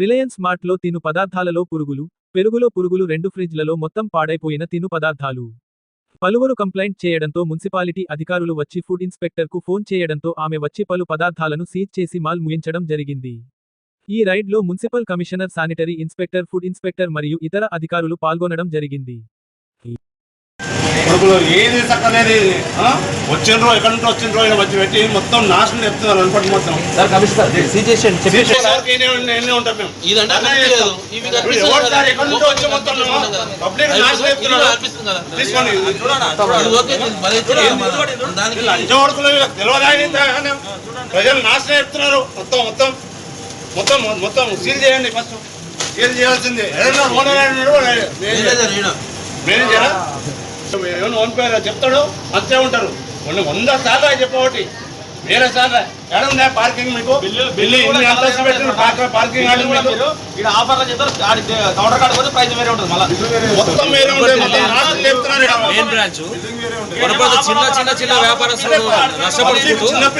Reliance మార్ట్లో తిను పదార్థాలలో పురుగులు పెరుగులో పురుగులు రెండు ఫ్రిడ్జ్లలో మొత్తం పాడైపోయిన తిను పదార్థాలు. పలువురు కంప్లైంట్ చేయడంతో మున్సిపాలిటీ అధికారులు వచ్చి ఫుడ్ ఇన్స్పెక్టర్కు ఫోన్ చేయడంతో ఆమె వచ్చి పలు పదార్థాలను సీజ్ చేసి మాల్ ముయించడం జరిగింది. ఈ రైడ్లో municipal commissioner sanitary inspector food inspector మరియు ఇతర అధికారులు పాల్గొనడం జరిగింది. కొడుకులు ఏది చక్కలేదు వచ్చిండ్రో ఎక్కడి నుంచి వచ్చిండ్రో ఈయన వచ్చి పెట్టి మొత్తం నాశనం చెప్తున్నారు అనుకోండి మొత్తం. సార్ కమిషనర్ ఉంటాం మేము. ఇప్పుడు ఎక్కడి నుంచో వచ్చి మొత్తం పబ్లిక్ నాశనం చెప్తున్నారు. తీసుకోండి. తెలియదా? ప్రజలు నాశనం చెప్తున్నారు. మొత్తం మొత్తం. మొత్తం మొత్తం సీల్ చేయండి ఫస్ట్. సీల్ చేయాల్సిందే. మేనేజరా? ఏమైనా ఓన్ పేరు చెప్తాడు అంతే ఉంటారు. కొన్ని వంద సార్లు చెప్పబట్టి వేరే సార్లు. ఎక్కడ పార్కింగ్ మీకు? బిల్లు ఇన్ని అంతస్తు పెట్టిన పార్కింగ్ ఆఫర్లు చెప్తారు కౌంటర్ కార్డు ప్రైస్ వేరే ఉంటుంది మళ్ళీ. మొత్తం వేరే ఉంటాయి మెయిన్ బ్రాంచ్ పొరపాటు చిన్న చిన్న చిన్న వ్యాపారస్తులు తింటున్నారు.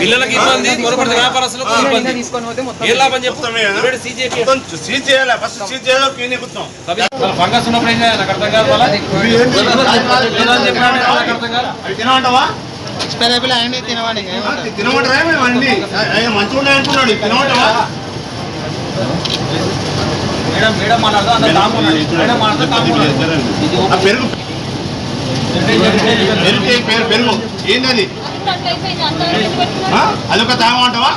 పిల్లలకి ఇబ్బంది పొరపాటు వ్యాపారస్తులకు ఇబ్బంది. ఏ లాభం ఎక్కుతాం ఫంగస్ ఉన్నప్పుడు ఏం చేయాలి? అర్థం కాదు ఆయన తినవాడి తినమంటారా మంచిగా ఉన్నాయి అంటున్నాడు తినమంటావా? మేడం మేడం మేడం పెరుగు పెరుగు పేరు పెరుగు. ఏంటది అట్లయిపోయింది అంతవరకు ఎందుకు పెట్టుకున్నారు? ఆ? అదొక తాగమంటావా